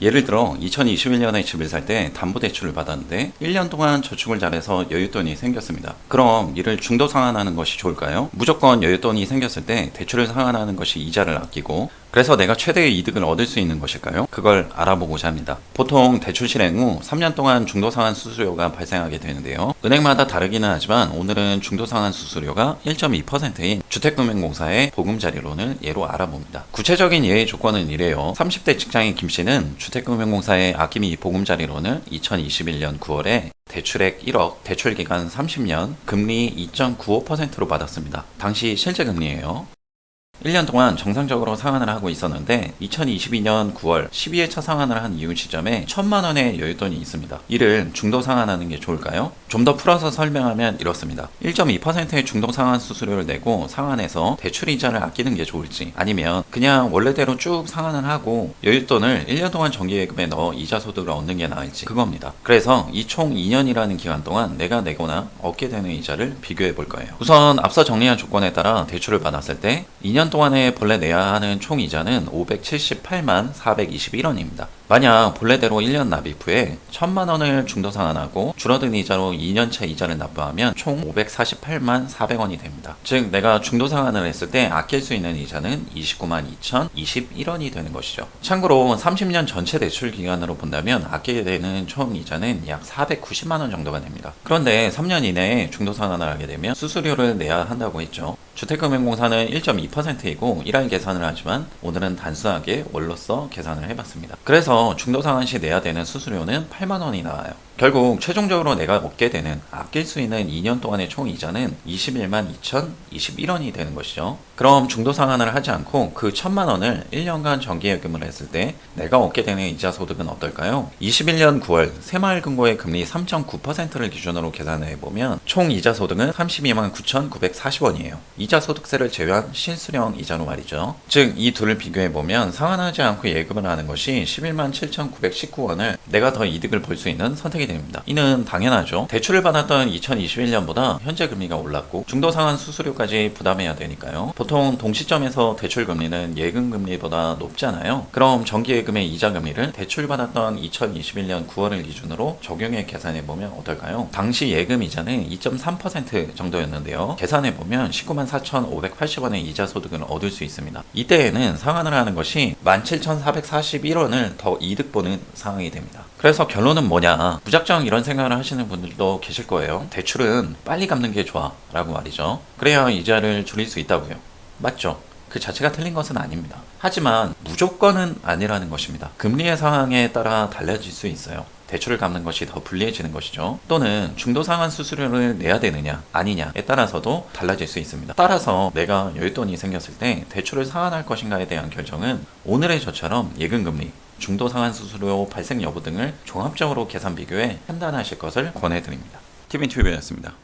예를 들어 2021년에 집을 살 때 담보대출을 받았는데 1년 동안 저축을 잘해서 여윳돈이 생겼습니다. 그럼 이를 중도 상환하는 것이 좋을까요? 무조건 여윳돈이 생겼을 때 대출을 상환하는 것이 이자를 아끼고 그래서 내가 최대의 이득을 얻을 수 있는 것일까요? 그걸 알아보고자 합니다. 보통 대출 실행 후 3년 동안 중도 상환 수수료가 발생하게 되는데요. 은행마다 다르기는 하지만 오늘은 중도 상환 수수료가 1.2%인 주택금융공사의 보금자리론을 예로 알아봅니다. 구체적인 예의 조건은 이래요. 30대 직장인 김 씨는 주택금융공사의 아낌이 보금자리론을 2021년 9월에 대출액 1억, 대출 기간 30년, 금리 2.95%로 받았습니다. 당시 실제 금리예요. 1년 동안 정상적으로 상환을 하고 있었는데 2022년 9월 12회차 상환을 한 이후 시점에 1천만 원의 여윳돈이 있습니다. 이를 중도 상환하는 게 좋을까요? 좀 더 풀어서 설명하면 이렇습니다. 1.2%의 중도 상환 수수료를 내고 상환해서 대출 이자를 아끼는 게 좋을지 아니면 그냥 원래대로 쭉 상환을 하고 여윳돈을 1년 동안 정기예금에 넣어 이자 소득을 얻는 게 나을지 그겁니다. 그래서 이 총 2년이라는 기간 동안 내가 내거나 얻게 되는 이자를 비교해 볼 거예요. 우선 앞서 정리한 조건에 따라 대출을 받았을 때 2년 동안에 본래 내야 하는 총 이자는 578만 421원입니다. 만약 본래대로 1년 납입 후에 1000만 원을 중도 상환하고 줄어든 이자로 2년차 이자를 납부하면 총 548만 400원이 됩니다. 즉 내가 중도 상환을 했을 때 아낄 수 있는 이자는 29만 2021원이 되는 것이죠. 참고로 30년 전체 대출 기간으로 본다면 아끼게 되는 총 이자는 약 490만 원 정도가 됩니다. 그런데 3년 이내에 중도 상환을 하게 되면 수수료를 내야 한다고 했죠. 주택금융공사는 1.2%이고 1할 계산을 하지만 오늘은 단순하게 월로써 계산을 해봤습니다. 그래서 중도 상환 시 내야 되는 수수료는 8만 원이 나와요. 결국 최종적으로 내가 얻게 되는 아낄 수 있는 2년 동안의 총 이자는 21만 2,021원이 되는 것이죠. 그럼 중도 상환을 하지 않고 그 1천만 원을 1년간 정기예금을 했을 때 내가 얻게 되는 이자 소득은 어떨까요? 21년 9월 새마을금고의 금리 3.9%를 기준으로 계산해 보면 총 이자 소득은 32만 9,940원이에요. 이자 소득세를 제외한 실수령 이자로 말이죠. 즉 이 둘을 비교해 보면 상환하지 않고 예금을 하는 것이 11만 7,919원을 내가 더 이득을 볼 수 있는 선택이 됩니다. 이는 당연하죠. 대출을 받았던 2021년보다 현재 금리가 올랐고 중도 상환 수수료까지 부담해야 되니까요. 보통 동시점에서 대출 금리는 예금 금리보다 높잖아요. 그럼 정기 예금의 이자 금리를 대출 받았던 2021년 9월을 기준으로 적용해 계산해 보면 어떨까요? 당시 예금 이자는 2.3% 정도였는데요. 계산해 보면 19만 4,580원의 이자 소득을 얻을 수 있습니다. 이때에는 상환을 하는 것이 17,441원을 더 이득 보는 상황이 됩니다. 그래서 결론은 뭐냐? 무작정 이런 생각을 하시는 분들도 계실 거예요. 대출은 빨리 갚는 게 좋아. 라고 말이죠. 그래야 이자를 줄일 수 있다고요. 맞죠? 그 자체가 틀린 것은 아닙니다. 하지만 무조건은 아니라는 것입니다. 금리의 상황에 따라 달라질 수 있어요. 대출을 갚는 것이 더 불리해지는 것이죠. 또는 중도 상환 수수료를 내야 되느냐 아니냐에 따라서도 달라질 수 있습니다. 따라서 내가 여윳돈이 생겼을 때 대출을 상환할 것인가에 대한 결정은 오늘의 저처럼 예금 금리 중도 상환 수수료 발생 여부 등을 종합적으로 계산 비교해 판단하실 것을 권해드립니다. 티빈 튜브였습니다.